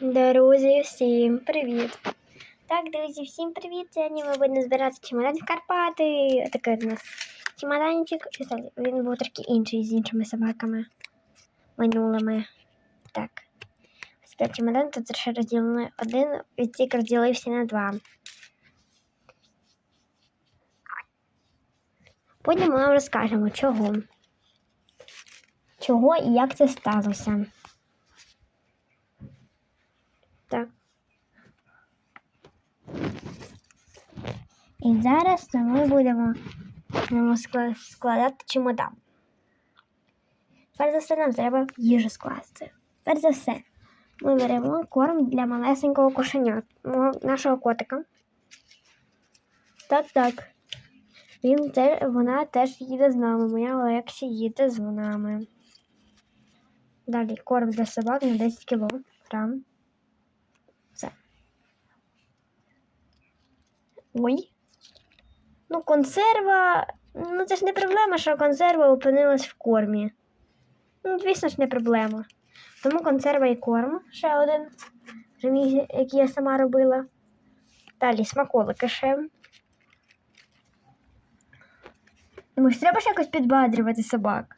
Друзі, всім привіт! Так, друзі, всім привіт! Сьогодні ми будемо збирати чемодан в Карпати. Такий у нас чемоданчик. Він був трохи інший з іншими собаками минулими. Так. Ось чемодан тут ще розділений один, відтік розділився на два. Потім ми вам розкажемо, чого. Чого і як це сталося. Так. І зараз ми будемо складати чемодан. Перш за все, нам треба їжу скласти. Перш за все, ми беремо корм для малесенького кошеня, нашого котика. Так, так. Він те, вона теж їде з нами. Моя Олексі їде з нами. Далі корм для собак на 10 кілограм. Ой. Ну, консерва. Ну, це ж не проблема, що консерва опинилась в кормі. Ну, звісно ж, не проблема. Тому консерва і корм ще один, який я сама робила. Далі смаколики ще. Думаю, ж треба ж якось підбадрювати собак.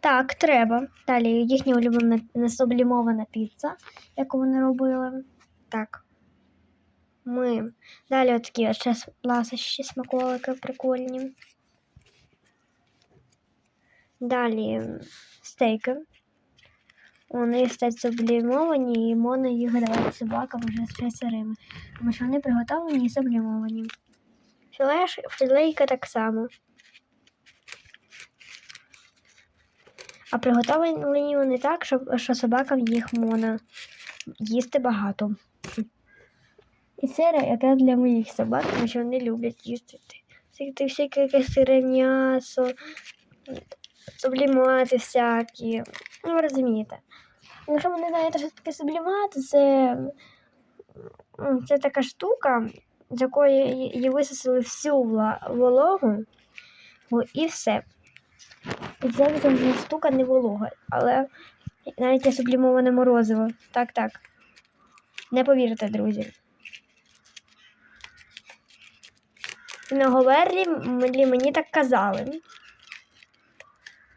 Так, треба. Далі їхня улюблена несублімована піца, яку вони робили. Так. Ми. Далі отакі от ще ласощі смаколики прикольні. Далі стейки. Вони стають сублімовані, і можна їх давати собакам вже ще сирими. Тому що вони приготовлені і сублімовані. Філе, ж- філейка так само. А приготовлені вони так, що, що собакам їх можна їсти багато. І сири якраз для моїх собак, тому що вони люблять їсти всяке, якесь сире м'ясо, сублімати всякі. Ну, ви розумієте. Якщо ви не знаєте, що таке сублімати, це, це така штука, з якої її висосали всю вологу і все. І це вже штука не волога, але навіть є сублімоване морозиво. Так, так. Не повірите, друзі. На Говерлі мені мені так казали.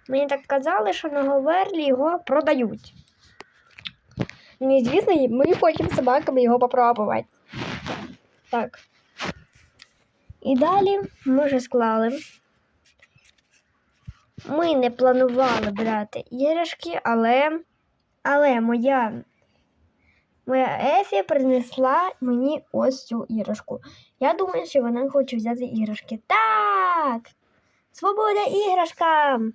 Мені так казали, що на Говерлі його продають. Ну, і, звісно, ми хочемо собаками його попробувати. Так. І далі ми вже склали. Ми не планували брати іграшки, але, але моя, моя Ефі принесла мені ось цю іграшку. Я думаю, що вона хоче взяти іграшки. Так! Свобода іграшкам!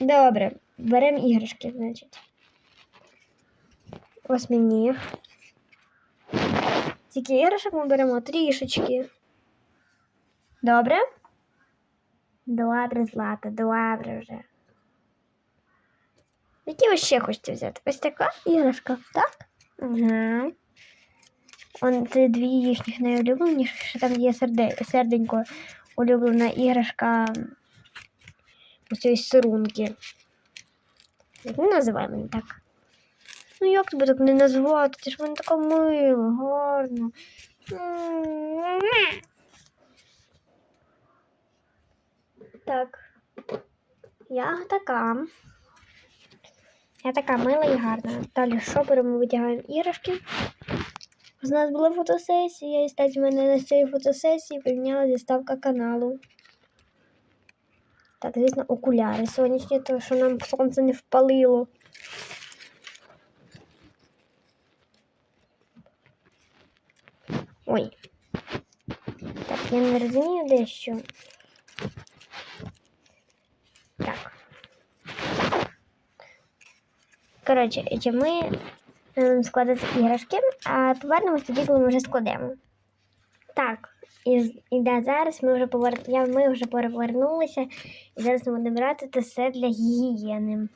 Добре, беремо іграшки, значить. Ось мені. Тільки іграшок ми беремо трішечки. Добре? Добре, Злата, добре вже. Які ви ще хочете взяти? Ось така іграшка, так? Угу. Он це дві їхніх найулюбленіших, що там є серде, серденько улюблена іграшка ось цієї сирунки. Як ми називаємо її так? Ну як тебе так не назвати? Це ж вона така мила, гарна. Так. Я така. Я така мила і гарна. Далі що беремо, витягаємо іграшки. У нас була фотосесія, і стать в мене на цій фотосесії поміняла заставка каналу. Так, звісно, окуляри сонячні, тому що нам сонце не впалило. Ой. Так, я не розумію дещо. Коротше, чи ми ем, складати іграшки, а повернемось тоді, коли ми вже складемо. Так, і, і да, зараз ми вже повер... я, ми вже повернулися, і зараз ми будемо брати це все для гігієни.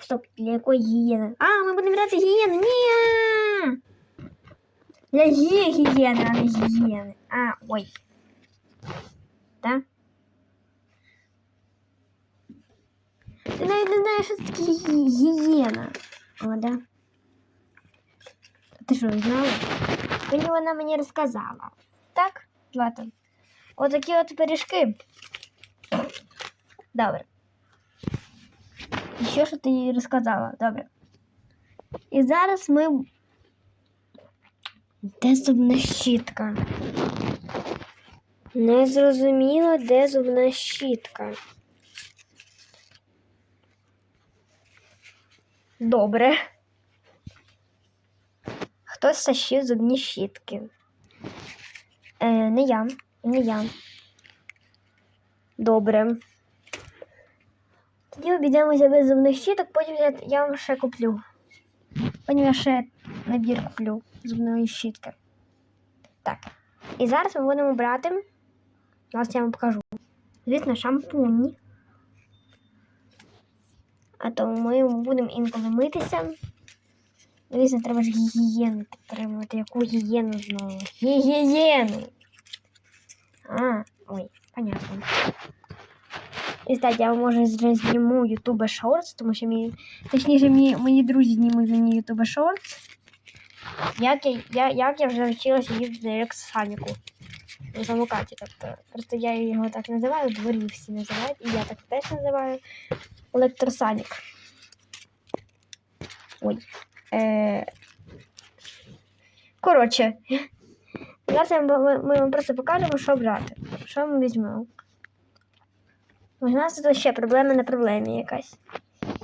Стоп, для якої гігієни? А, ми будемо брати гігієну. Ні! Для гі- гігієни, а не гігієни. А, ой. Так? Не знаєш, таке гієна. О, да? Ти що, знала? Мені вона мені розказала. Так, Злата? Отакі от пиріжки. Добре. І що ж ти їй розказала? Добре. І зараз ми. Де зубна щітка? Не зрозуміла, де зубна щітка. Добре. Хтось стащив зубні щітки. Е, не я, не я. Добре. Тоді обійдемося без зубних щіток, потім я, я вам ще куплю. Потім я ще набір куплю зубної щітки. Так. І зараз ми будемо брати. Зараз я вам покажу. Звісно, шампунь. А то ми будемо інколи митися. Звісно, треба ж гігієну підтримувати. Яку гігієну знову? Гігієну! А, ой, понятно. І кстати, я може зніму YouTube Shorts, тому що мені, точніше, мені, мої друзі знімуть мені YouTube Shorts. Як я, я, як я вже вчилася їздити на Рексаніку на самокаті. Тобто, просто я його так називаю, дворі всі називають, і я так теж називаю електросанік. Ой. Е... Коротше, зараз ми, ми вам просто покажемо, що брати. Що ми візьмемо. У нас тут ще проблема на проблемі якась.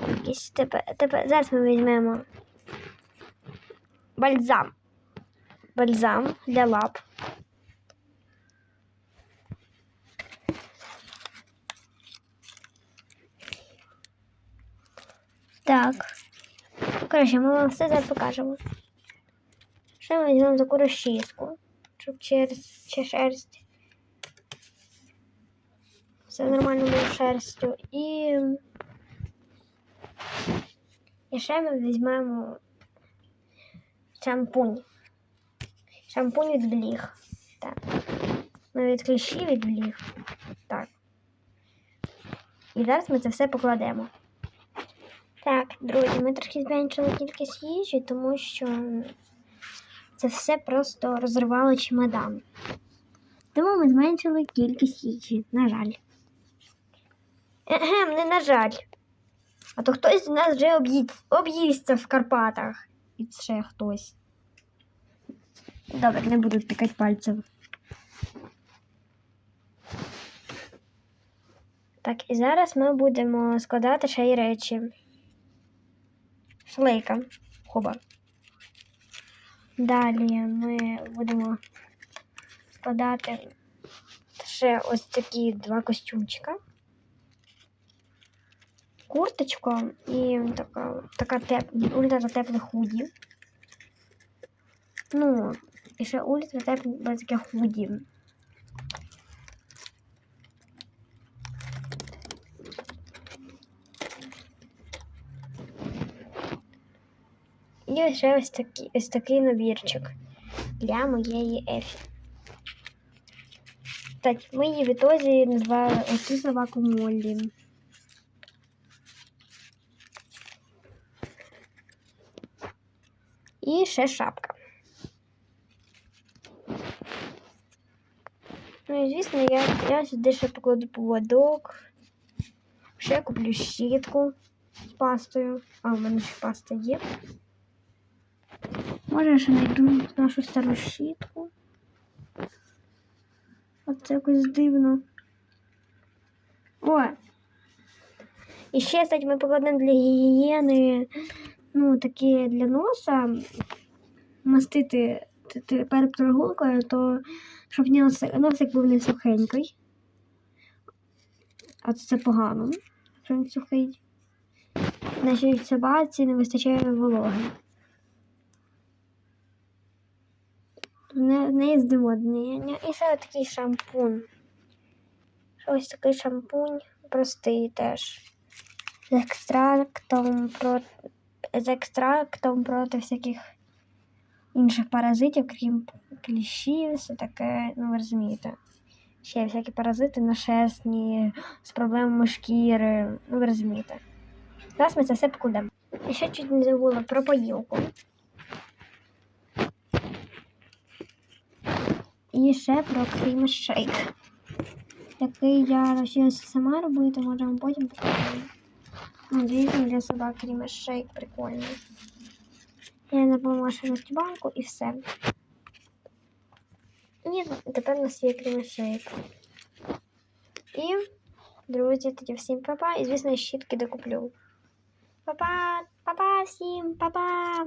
Якісь тепер, тепер зараз ми візьмемо бальзам. Бальзам для лап. Так. Коротше, ми вам все зараз покажемо. Ще ми візьмемо таку розчіску, щоб через чи шерсть. Все нормально було шерстю. І... І ще ми візьмемо шампунь. Шампунь від бліг. Так. Ну, від кліщів від бліг. Так. І зараз ми це все покладемо. Так, друзі, ми трохи зменшили кількість їжі, тому що це все просто розривало чемодан. Тому ми зменшили кількість їжі, на жаль. Егем, не на жаль. А то хтось з нас вже об'їсться в Карпатах. І ще хтось. Добре, не буду пікати пальцем. Так, і зараз ми будемо складати ще й речі. Шлейка. Хоба. Далі ми будемо складати ще ось такі два костюмчика. Курточку і така, така теп, ультра тепле худі. Ну, і ще ультра тепле таке худі. І ще ось такий, ось такий набірчик для моєї Ефі. Так, ми її в ітозі назвали оцю собаку Моллі. І ще шапка. Ну і звісно, я, я сюди ще покладу поводок. Ще куплю щітку з пастою. А, у мене ще паста є. Може, я ще знайду нашу стару щітку. Оце якось дивно. О! І ще, кстати, ми покладемо для гігієни, ну, такі для носа мастити перед прогулкою, то щоб нос- носик був не сухенький. А це погано, що він сухий. Нашій собаці не вистачає вологи. Не, не їздимо. І ще такий шампунь. Ось такий шампунь простий теж. З екстрактом про... з екстрактом проти всяких інших паразитів, крім кліщів, все таке, ну ви розумієте. Ще всякі паразити на шерстні, з проблемами шкіри, ну ви розумієте. Зараз ми це все покладемо. І ще чуть не забула про поїлку. І ще про крім шейк. Який я навчилася сама робити, може вам потім покажу. Ну, для собак крім шейк прикольний. Я наповнила ще банку і все. І тепер у нас є крім шейк. І, друзі, тоді всім папа. І, звісно, щітки докуплю. Папа, папа всім, папа!